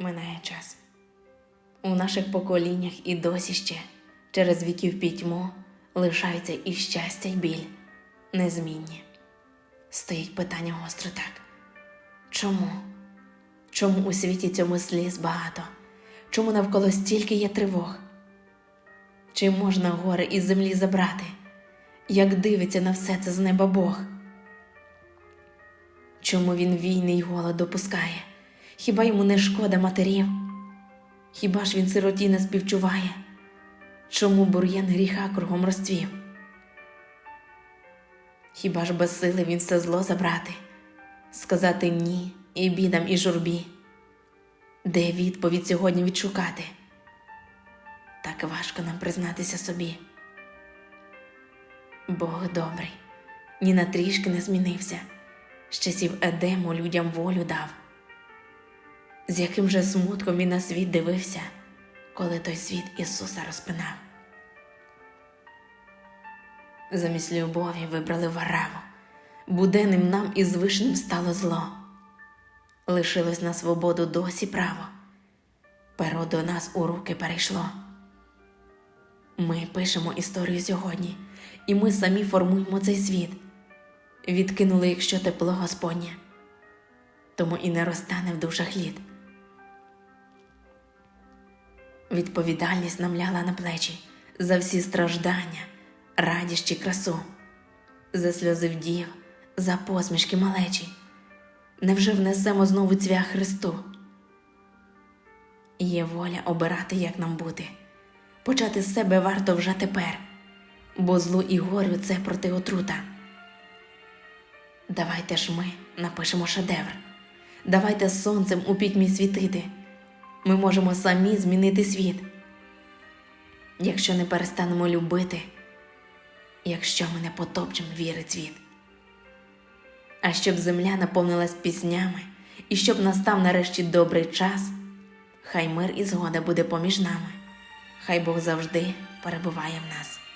Минає час. У наших поколіннях і досі ще через віків пітьму лишаються і щастя, й біль незмінні. Стоїть питання гостро так. Чому? Чому у світі цьому сліз багато? Чому навколо стільки є тривог? Чи можна гори із землі забрати? Як дивиться на все це з неба Бог? Чому він війни й голод допускає? Хіба йому не шкода матерів? Хіба ж він сироті не співчуває? Чому бур'ян гріха кругом розцвів? Хіба ж без сили він все зло забрати, сказати ні і бідам, і журбі? Де відповідь сьогодні відшукати? Так важко нам признатися собі. Бог добрий, ні на трішки не змінився, з часів Едему людям волю дав. З яким же смутком він на світ дивився, коли той світ Ісуса розпинав. Замість любові вибрали вараву, буденним нам і звишним стало зло. Лишилось на свободу досі право, перо до нас у руки перейшло. Ми пишемо історію сьогодні, і ми самі формуємо цей світ. Відкинули, якщо тепло Господнє, тому і не розтане в душах лід. Відповідальність нам лягла на плечі за всі страждання, радість чи красу, за сльози вдів, за посмішки малечі. Невже внесемо знову цвях Христу? Є воля обирати, як нам бути. Почати з себе варто вже тепер, бо злу і горю це проти отрута. Давайте ж ми напишемо шедевр, давайте сонцем у пітьмі світити. Ми можемо самі змінити світ, якщо не перестанемо любити, якщо ми не потопчемо віри цвіт. А щоб земля наповнилась піснями, і щоб настав нарешті добрий час, хай мир і згода буде поміж нами, хай Бог завжди перебуває в нас.